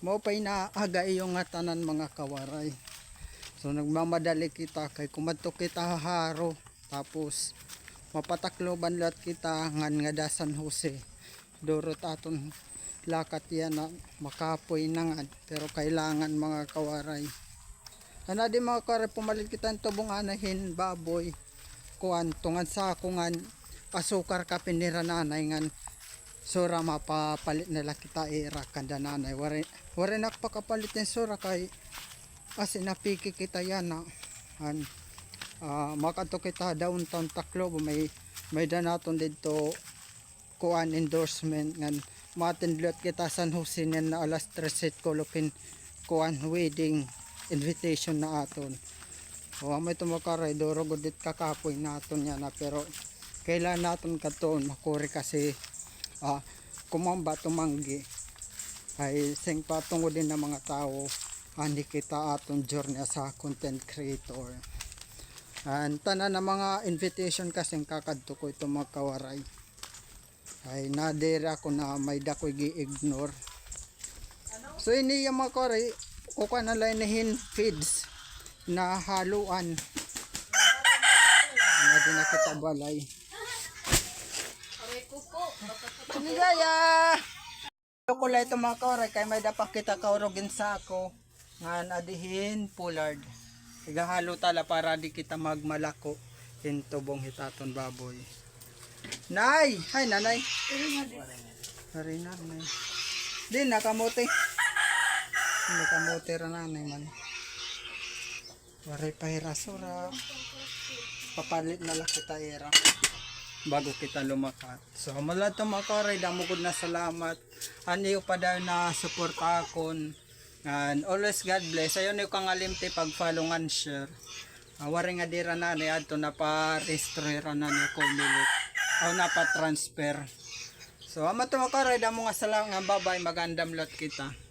Mo pa inaaga yung nga tanan mga kawaray. So nagmamadali kita kay kumadto kita haro tapos mapatakloban lahat kita ngan nga dasan Jose. Durot aton lakat yan na makapoy nangan pero kailangan mga kawaray. Ana di mga kawaray pumalit kita ng tubong anahin baboy kuan tungan sa kungan asukar ka pinira nanay ngan sura mapapalit nila kita ira kanda nanay. Wari wari nakpakapalit ng sura kay kasi napiki kita yan na an ah, makato kita downtown Tacloban may may danaton dito kuan endorsement ngan matindlot kita San Jose na alas 3 kolopin kuan wedding invitation na aton. O may tumakaray doro gudit kakapoy naton yan na pero kailan naton katon makuri kasi ah, kumamba tumanggi. Ay sing patungod din ng mga tao ani kita aton journey sa content creator. And tanan na mga invitation kasing kakadto ko ito magkawaray ay nadira ko na may dakoy gi-ignore. So ini yung mga kawaray kuka na lang nahin feeds na haluan. Nga din na kita balay. Sinigaya! Ko lang ito mga kauray kay may dapat kita kaurogin sa ako. Nga adihin pullard igahalo tala para di kita magmalako. Intubong hitaton baboy. Nay! Hay nanay. Hari na nay di nakamote. Nakamote ra nanay man. Waray pahirasura. Papalit na lang kita era bago kita lumakat. So, mula ito mga karay, damo ko na salamat. Pa daw na support akon. And always God bless. Ayun yung kang alimti pag follow and share. Uh, waring nga dira na ni adto na pa restore na ni ko milit. O na pa transfer. So, ama ito mga karay, damo nga salamat babay magandam lot kita.